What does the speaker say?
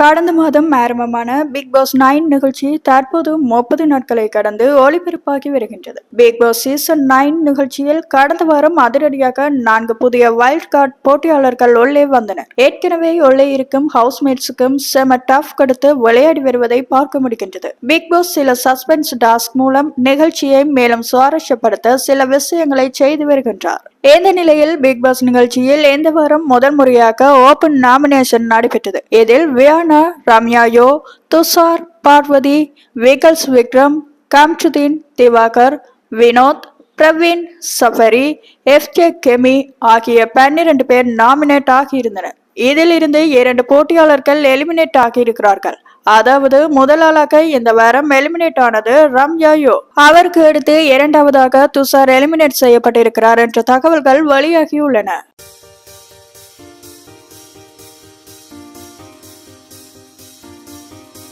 கடந்த மாதம் ஆரம்பமான பிக் பாஸ் நைன் நிகழ்ச்சி தற்போது முப்பது நாட்களை கடந்து ஒளிபரப்பாகி வருகின்றது. பிக் பாஸ் சீசன் நைன் நிகழ்ச்சியில் கடந்த வாரம் அதிரடியாக நான்கு புதிய வைல்ட் கார்டு போட்டியாளர்கள் உள்ளே வந்தனர். ஏற்கனவே உள்ளே இருக்கும் ஹவுஸ்மேட்ஸுக்கும் செம டஃப் கொடுத்து விளையாடி வருவதை பார்க்க முடிகின்றது. பிக் பாஸ் சில சஸ்பென்ஸ் டாஸ்க் மூலம் நிகழ்ச்சியை மேலும் சுவாரஸ்யப்படுத்த சில விஷயங்களை செய்து வருகின்றார். இந்த நிலையில் பிக் பாஸ் நிகழ்ச்சியில் இந்த வாரம் முதல் முறையாக ஓபன் நாமினேஷன் நடைபெற்றது. இதில் வியானா ரம்யாயோ துஷார் பார்வதி விகல்ஸ் விக்ரம் காம்சுதீன் திவாகர் வினோத் பிரவீன் சஃபரி எஃப் கே கெமி ஆகிய பன்னிரண்டு பேர் நாமினேட் ஆகியிருந்தனர். இதிலிருந்து இரண்டு போட்டியாளர்கள் எலிமினேட் ஆகியிருக்கிறார்கள். அதாவது முதலாளாக இந்த வாரம் எலிமினேட் ஆனது ரம்யாயோ அவருக்கு அடுத்து இரண்டாவதாக துஷார் எலிமினேட் செய்யப்பட்டிருக்கிறார் என்ற தகவல்கள் வெளியாகியுள்ளன.